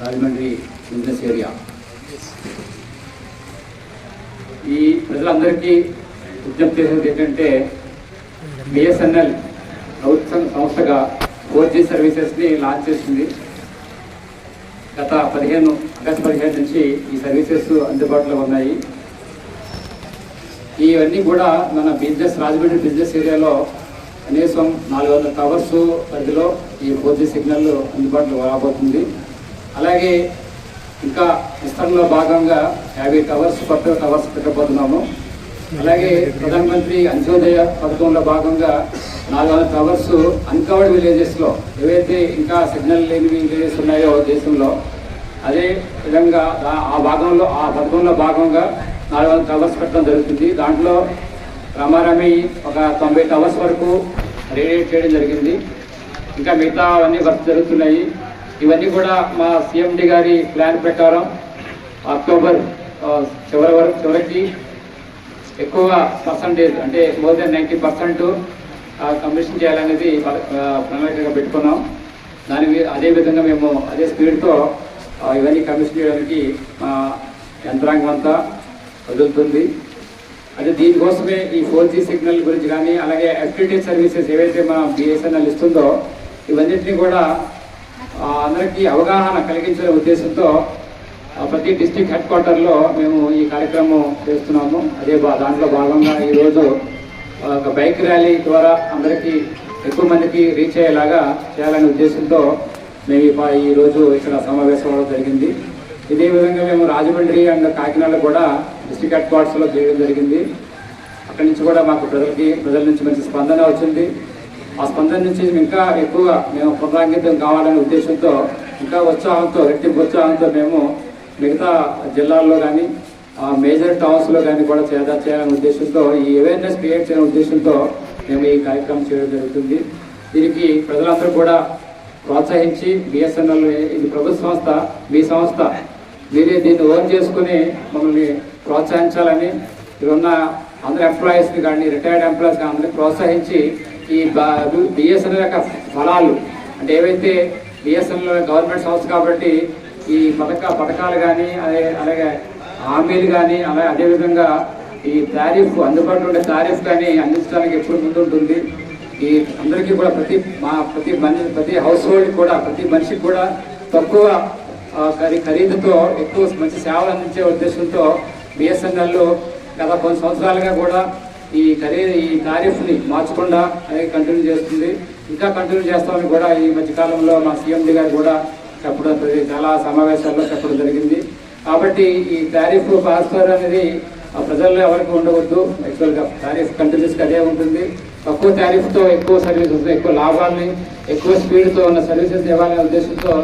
Rajahmundry business area ఈ ప్రజలందరికీ విజ్ఞప్తి చేసేది ఏంటంటే బిఎస్ఎన్ఎల్ ప్రభుత్వ సంస్థగా ఫోర్ జీ సర్వీసెస్ని లాంచ్ చేసింది. గత పదిహేను ఆగస్టు పదిహేను నుంచి ఈ సర్వీసెస్ అందుబాటులో ఉన్నాయి. ఇవన్నీ కూడా మన బిజినెస్ రాజమండ్రి బిజినెస్ ఏరియాలో కనీసం నాలుగు వందల టవర్స్ పరిధిలో ఈ ఫోర్ జీ సిగ్నల్ అందుబాటులో రాబోతుంది. అలాగే ఇంకా విస్తరణలో భాగంగా యాభై టవర్స్ కొత్త టవర్స్ పెట్టబోతున్నాము. అలాగే ప్రధానమంత్రి అంత్యోదయ పథకంలో భాగంగా నాలుగు వందల టవర్స్ అన్కవర్డ్ విలేజెస్లో ఏవైతే ఇంకా సిగ్నల్ లేని విలేజెస్ ఉన్నాయో దేశంలో అదే విధంగా ఆ భాగంలో ఆ పథకంలో భాగంగా నాలుగు వందల టవర్స్ పెట్టడం జరుగుతుంది. దాంట్లో రమారమి ఒక తొంభై టవర్స్ వరకు రేడియేట్ చేయడం జరిగింది. ఇంకా మిగతా అవన్నీ వర్క్ జరుగుతున్నాయి. ఇవన్నీ కూడా మా సిఎండి గారి ప్లాన్ ప్రకారం అక్టోబర్ చివరి వరకు చివరికి ఎక్కువ పర్సంటేజ్ అంటే more than ninety percent commission చేయాలనేది ప్రణాళికగా పెట్టుకున్నాం. దాని అదే విధంగా మేము అదే స్పీడ్తో ఇవన్నీ కమిషన్ చేయడానికి మా యంత్రాంగం అంతా వదులుతుంది. అదే దీనికోసమే ఈ ఫోర్ జీ సిగ్నల్ గురించి కానీ అలాగే ఎఫ్టీటీ సర్వీసెస్ ఏవైతే మన బిఎస్ఎన్ఎల్ ఇస్తుందో ఇవన్నింటినీ కూడా అందరికీ అవగాహన కలిగించే ఉద్దేశంతో ప్రతి డిస్టిక్ హెడ్ క్వార్టర్లో మేము ఈ కార్యక్రమం చేస్తున్నాము. అదే బా- దాంట్లో భాగంగా ఈరోజు ఒక బైక్ ర్యాలీ ద్వారా అందరికీ ఎక్కువ మందికి రీచ్ అయ్యేలాగా చేయాలనే ఉద్దేశంతో మేము ఈ రోజు ఇక్కడ సమావేశం అవడం జరిగింది. ఇదే విధంగా మేము రాజమండ్రి అండ్ కాకినాడలో కూడా డిస్టిక్ హెడ్ క్వార్టర్స్లో చేయడం జరిగింది. అక్కడి నుంచి కూడా మాకు ప్రజలకి ప్రజల నుంచి మంచి స్పందన వచ్చింది. ఆ స్పందన నుంచి ఇంకా ఎక్కువగా మేము పునరాంకితం కావాలనే ఉద్దేశంతో ఇంకా ఉత్సాహంతో రెట్టింపు ఉత్సాహంతో మేము మిగతా జిల్లాల్లో కానీ మేజర్ టౌన్స్లో కానీ కూడా చేదా చేయాలనే ఉద్దేశంతో ఈ అవేర్నెస్ క్రియేట్ చేయని ఉద్దేశంతో మేము ఈ కార్యక్రమం చేయడం జరుగుతుంది. దీనికి ప్రజలందరూ కూడా ప్రోత్సహించి బిఎస్ఎన్ఎల్ ఇది ప్రభుత్వ సంస్థ మీ సంస్థ మీరే దీన్ని ఓన్ చేసుకుని మమ్మల్ని ప్రోత్సహించాలని ఇక్కడ ఉన్న అందరు ఎంప్లాయీస్ని కానీ రిటైర్డ్ ఎంప్లాయీస్ కానీ అందరినీ ప్రోత్సహించి ఈ బిఎస్ఎన్ఎల్ యొక్క ఫలాలు. అంటే ఏవైతే బిఎస్ఎన్ఎల్ గవర్నమెంట్ సంస్థ కాబట్టి ఈ పథక పథకాలు కానీ అదే అలాగే హామీలు కానీ అలాగే అదేవిధంగా ఈ తారీఫ్ అందుబాటులో ఉండే తారీఫ్ కానీ అందించడానికి ఎప్పుడు ముందుంటుంది. ఈ అందరికీ కూడా ప్రతి మా ప్రతి మనిషి ప్రతి హౌస్ హోల్డ్ కూడా ప్రతి మనిషికి కూడా తక్కువ ఖరీ ఖరీదుతో ఎక్కువ మంచి సేవలు అందించే ఉద్దేశంతో బిఎస్ఎన్ఎల్ గత కొన్ని సంవత్సరాలుగా కూడా ఈ ఖరీదు ఈ టారిఫ్ని మార్చకుండా అనేది కంటిన్యూ చేస్తుంది. ఇంకా కంటిన్యూ చేస్తామని కూడా ఈ మధ్యకాలంలో మా సీఎండి గారు కూడా చెప్పడం చాలా సమావేశాల్లో చెప్పడం జరిగింది. కాబట్టి ఈ టారిఫ్ ట్రాన్స్ఫర్ అనేది ఆ ప్రజల్లో ఎవరికి ఉండవద్దు. యాక్చువల్గా టారిఫ్ కంటిన్యూస్గా అదే ఉంటుంది. తక్కువ టారిఫ్తో ఎక్కువ సర్వీసెస్ ఎక్కువ లాభాలని ఎక్కువ స్పీడ్తో ఉన్న సర్వీసెస్ ఇవ్వాలనే ఉద్దేశంతో